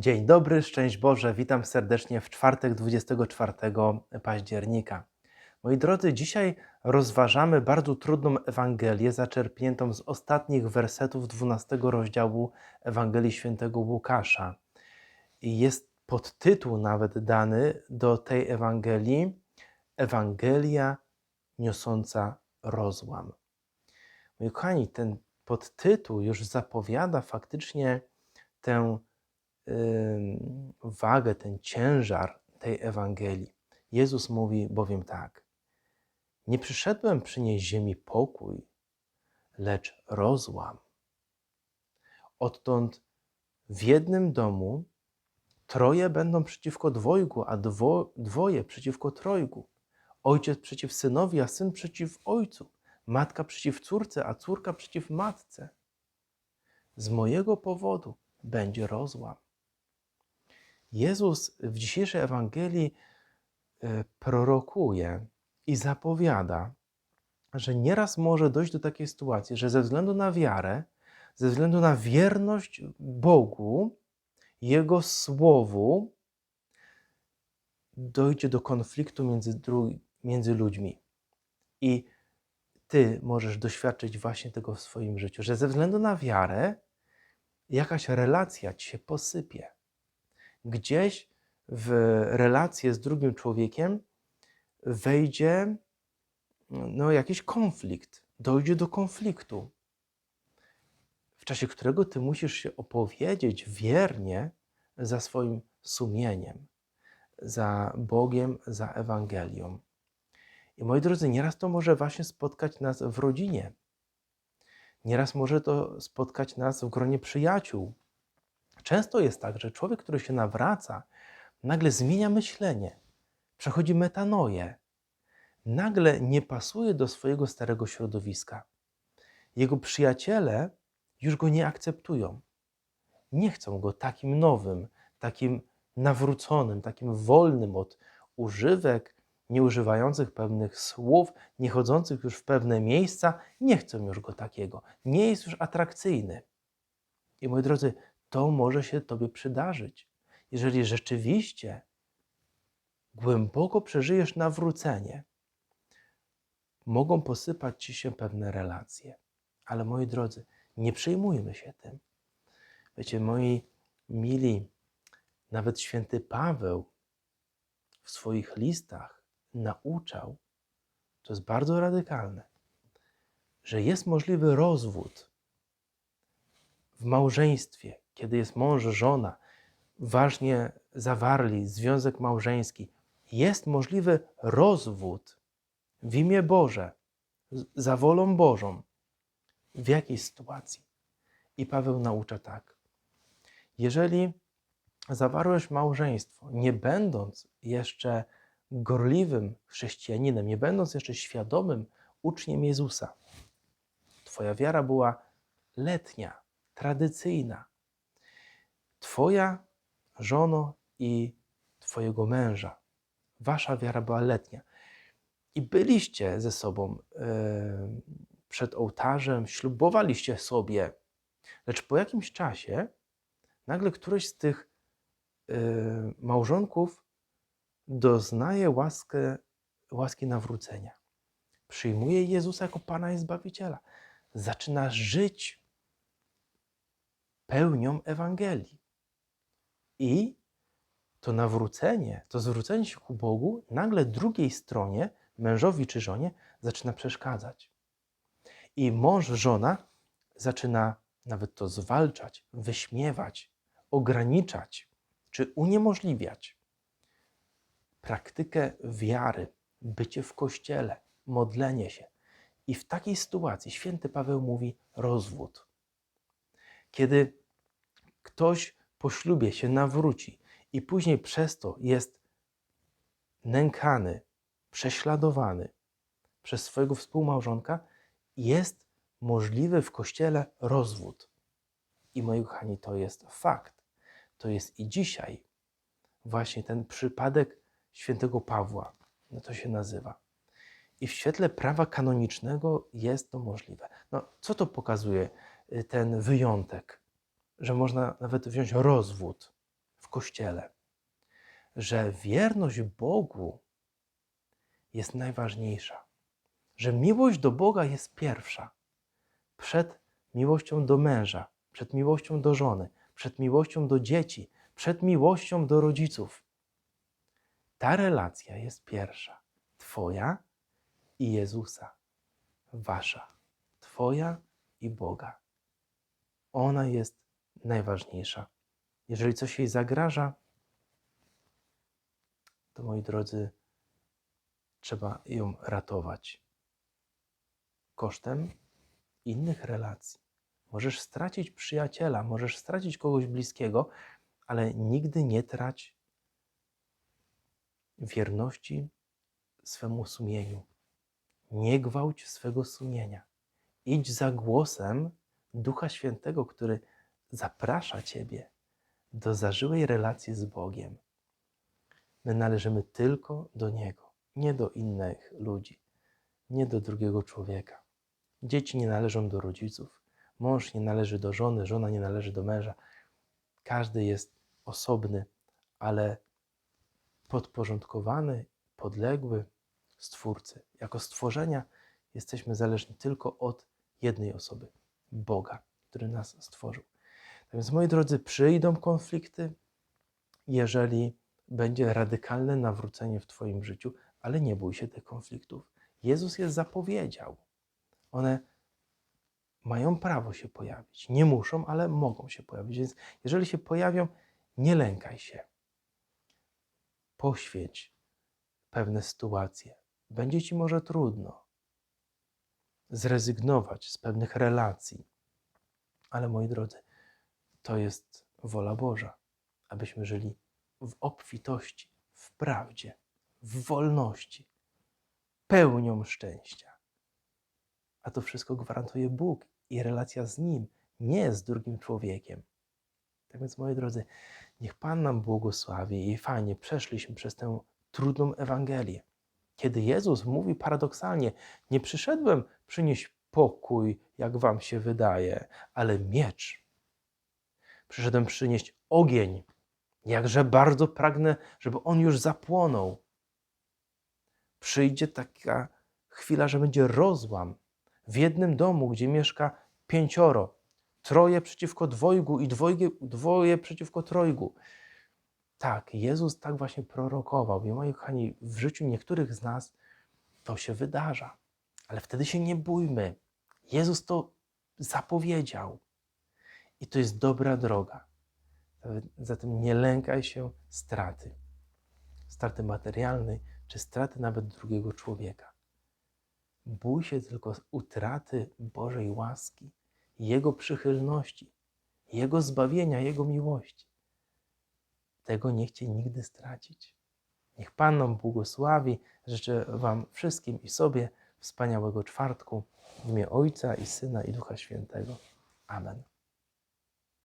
Dzień dobry, szczęść Boże, witam serdecznie w czwartek 24 października. Moi drodzy, dzisiaj rozważamy bardzo trudną Ewangelię, zaczerpniętą z ostatnich wersetów 12 rozdziału Ewangelii Świętego Łukasza. Jest podtytuł nawet dany do tej Ewangelii Ewangelia niosąca rozłam. Moi kochani, ten podtytuł już zapowiada faktycznie tę wagę, ten ciężar tej Ewangelii. Jezus mówi bowiem tak: Nie przyszedłem przynieść ziemi pokój, lecz rozłam. Odtąd w jednym domu troje będą przeciwko dwojgu, a dwo, dwoje przeciwko trojgu. Ojciec przeciw synowi, a syn przeciw ojcu. Matka przeciw córce, a córka przeciw matce. Z mojego powodu będzie rozłam. Jezus w dzisiejszej Ewangelii e, prorokuje i zapowiada, że nieraz może dojść do takiej sytuacji, że ze względu na wiarę, ze względu na wierność Bogu, Jego Słowu, dojdzie do konfliktu między, między ludźmi. I ty możesz doświadczyć właśnie tego w swoim życiu, że ze względu na wiarę jakaś relacja ci się posypie gdzieś w relację z drugim człowiekiem wejdzie no, jakiś konflikt, dojdzie do konfliktu, w czasie którego ty musisz się opowiedzieć wiernie za swoim sumieniem, za Bogiem, za Ewangelią. I moi drodzy, nieraz to może właśnie spotkać nas w rodzinie. Nieraz może to spotkać nas w gronie przyjaciół, Często jest tak, że człowiek, który się nawraca, nagle zmienia myślenie, przechodzi metanoję, nagle nie pasuje do swojego starego środowiska. Jego przyjaciele już go nie akceptują. Nie chcą go takim nowym, takim nawróconym, takim wolnym od używek, nieużywających pewnych słów, nie chodzących już w pewne miejsca, nie chcą już go takiego. Nie jest już atrakcyjny. I moi drodzy, to może się Tobie przydarzyć. Jeżeli rzeczywiście głęboko przeżyjesz nawrócenie, mogą posypać Ci się pewne relacje. Ale moi drodzy, nie przejmujmy się tym. Wiecie, moi mili, nawet święty Paweł w swoich listach nauczał, to jest bardzo radykalne, że jest możliwy rozwód w małżeństwie, kiedy jest mąż, żona, ważnie zawarli związek małżeński, jest możliwy rozwód w imię Boże, za wolą Bożą. W jakiej sytuacji? I Paweł naucza tak. Jeżeli zawarłeś małżeństwo, nie będąc jeszcze gorliwym chrześcijaninem, nie będąc jeszcze świadomym uczniem Jezusa, Twoja wiara była letnia, tradycyjna, Twoja żono i Twojego męża. Wasza wiara była letnia. I byliście ze sobą e, przed ołtarzem, ślubowaliście sobie, lecz po jakimś czasie nagle któryś z tych e, małżonków doznaje łaskę, łaski nawrócenia. Przyjmuje Jezusa jako Pana i Zbawiciela. Zaczyna żyć pełnią Ewangelii. I to nawrócenie, to zwrócenie się ku Bogu nagle drugiej stronie, mężowi czy żonie, zaczyna przeszkadzać. I mąż, żona zaczyna nawet to zwalczać, wyśmiewać, ograniczać czy uniemożliwiać. Praktykę wiary, bycie w kościele, modlenie się. I w takiej sytuacji święty Paweł mówi rozwód. Kiedy ktoś po ślubie się nawróci i później przez to jest nękany, prześladowany przez swojego współmałżonka, jest możliwy w kościele rozwód. I moi kochani, to jest fakt. To jest i dzisiaj właśnie ten przypadek świętego Pawła. No to się nazywa. I w świetle prawa kanonicznego jest to możliwe. No, co to pokazuje y, ten wyjątek? Że można nawet wziąć rozwód Kościele, że wierność Bogu jest najważniejsza, że miłość do Boga jest pierwsza przed miłością do męża, przed miłością do żony, przed miłością do dzieci, przed miłością do rodziców. Ta relacja jest pierwsza. Twoja i Jezusa. Wasza. Twoja i Boga. Ona jest najważniejsza. Jeżeli coś jej zagraża, to moi drodzy, trzeba ją ratować kosztem innych relacji. Możesz stracić przyjaciela, możesz stracić kogoś bliskiego, ale nigdy nie trać wierności swemu sumieniu. Nie gwałć swego sumienia. Idź za głosem Ducha Świętego, który zaprasza Ciebie do zażyłej relacji z Bogiem. My należymy tylko do Niego, nie do innych ludzi, nie do drugiego człowieka. Dzieci nie należą do rodziców, mąż nie należy do żony, żona nie należy do męża. Każdy jest osobny, ale podporządkowany, podległy Stwórcy. Jako stworzenia jesteśmy zależni tylko od jednej osoby Boga, który nas stworzył. Tak więc, moi drodzy, przyjdą konflikty, jeżeli będzie radykalne nawrócenie w Twoim życiu, ale nie bój się tych konfliktów. Jezus je zapowiedział. One mają prawo się pojawić. Nie muszą, ale mogą się pojawić. Więc jeżeli się pojawią, nie lękaj się. Poświęć pewne sytuacje. Będzie ci może trudno zrezygnować z pewnych relacji, ale moi drodzy, to jest wola Boża, abyśmy żyli w obfitości, w prawdzie, w wolności, pełnią szczęścia. A to wszystko gwarantuje Bóg i relacja z Nim, nie z drugim człowiekiem. Tak więc, moi drodzy, niech Pan nam błogosławi i fajnie przeszliśmy przez tę trudną Ewangelię. Kiedy Jezus mówi paradoksalnie: Nie przyszedłem przynieść pokój, jak wam się wydaje, ale miecz. Przyszedłem przynieść ogień. Jakże bardzo pragnę, żeby on już zapłonął. Przyjdzie taka chwila, że będzie rozłam w jednym domu, gdzie mieszka pięcioro, troje przeciwko dwojgu i dwojgie, dwoje przeciwko trojgu. Tak, Jezus tak właśnie prorokował. I moi kochani, w życiu niektórych z nas to się wydarza. Ale wtedy się nie bójmy. Jezus to zapowiedział. I to jest dobra droga. Zatem nie lękaj się straty. Straty materialnej, czy straty nawet drugiego człowieka. Bój się tylko utraty Bożej łaski, Jego przychylności, Jego zbawienia, Jego miłości. Tego nie chcę nigdy stracić. Niech Pan nam błogosławi. Życzę Wam wszystkim i sobie wspaniałego czwartku w imię Ojca i Syna i Ducha Świętego. Amen.